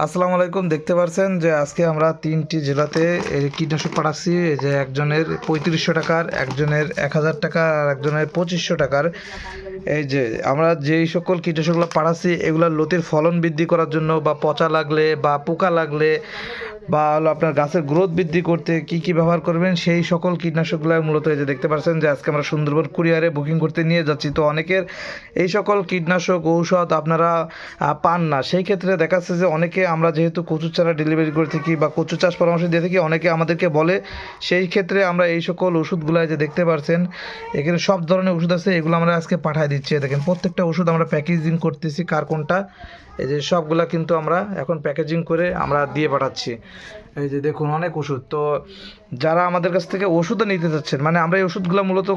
আসসালামু আলাইকুম, দেখতে পাচ্ছেন যে আজকে আমরা তিনটি জেলাতে কীটনাশক পাঠাচ্ছি। যে একজনের পঁয়ত্রিশশো টাকার, একজনের এক হাজার টাকা আর একজনের পঁচিশশো টাকার। এই যে আমরা যেই সকল কীটনাশকগুলো পাঠাচ্ছি, এগুলোর লতির ফলন বৃদ্ধি করার জন্য বা পচা লাগলে বা পোকা লাগলে বা হলো আপনার গাছের গ্রোথ বৃদ্ধি করতে কি কি ব্যবহার করবেন, সেই সকল কীটনাশকগুলো মূলত এই যে দেখতে পাচ্ছেন যে আজকে আমরা সুন্দরবন কুরিয়ারে বুকিং করতে নিয়ে যাচ্ছি। তো অনেকের এই সকল কীটনাশক ঔষধ আপনারা পান না। সেই ক্ষেত্রে দেখা যাচ্ছে যে অনেকে আমরা যেহেতু কচু চারা ডেলিভারি করে থাকি বা কচু চাষ পরামর্শ দিয়ে থাকি, অনেকে আমাদেরকে বলে, সেই ক্ষেত্রে আমরা এই সকল ওষুধগুলো যে দেখতে পাচ্ছেন, এখানে সব ধরনের ওষুধ আছে, এগুলো আমরা আজকে পাঠিয়ে দিচ্ছি। দেখেন, প্রত্যেকটা ওষুধ আমরা প্যাকেজিং করতেছি, কার কোনটা এই যে সবগুলা কিন্তু আমরা এখন প্যাকেজিং করে আমরা দিয়ে পাঠাচ্ছি। এই যে দেখুন, অনেক ওষুধ। তো যারা আমাদের কাছ থেকে ওষুধও নিতে চাচ্ছেন মানে আমরা এই ওষুধগুলো মূলত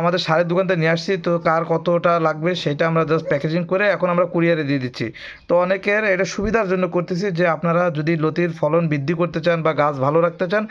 আমাদের সারের দোকান থেকে নিয়ে আসছি, তো কার কতটা লাগবে সেটা আমরা জাস্ট প্যাকেজিং করে এখন আমরা কুরিয়ারে দিয়ে দিচ্ছি। তো অনেকের এটা সুবিধার জন্য করতেছি যে আপনারা যদি লতির ফলন বৃদ্ধি করতে চান বা গাছ ভালো রাখতে চান,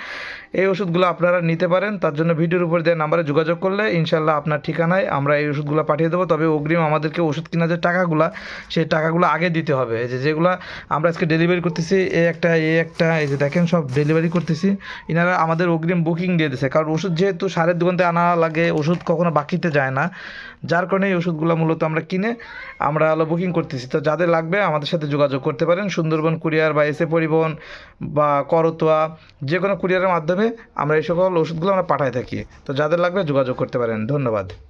এই ওষুধগুলো আপনারা নিতে পারেন। তার জন্য ভিডিওর উপর দেওয়া নাম্বারে যোগাযোগ করলে ইনশাল্লাহ আপনার ঠিকানায় আমরা এই ওষুধগুলো পাঠিয়ে দেবো। তবে অগ্রিম আমাদেরকে ওষুধ কেনা যে টাকাগুলো, সেই টাকাগুলো আগে দিতে হবে। এই যে যেগুলো আমরা আজকে ডেলিভারি করতেছি এ একটা এ একটা, এই যে দেখেন সব ডেলিভারি করতেছি। এনারা আমাদের অগ্রিম বুকিং দিয়ে দিছে। কারণ ওষুধ যেহেতু সারের দোকান থেকে আনা লাগে ওষুধ কখনো বাকিতে যায় না। যার কারণে এই ওষুধগুলো মূলত আমরা কিনে আমরা আলো বুকিং করতেছি। তো যাদের লাগবে আমাদের সাথে যোগাযোগ করতে পারেন। সুন্দরবন কুরিয়ার বা এসে পরিবহন বা করতোয়া যে কোনো কুরিয়ারের মাধ্যমে আমরা এই সকল ওষুধগুলো আমরা পাঠাই থাকি। তো যাদের লাগবে যোগাযোগ করতে পারেন। ধন্যবাদ।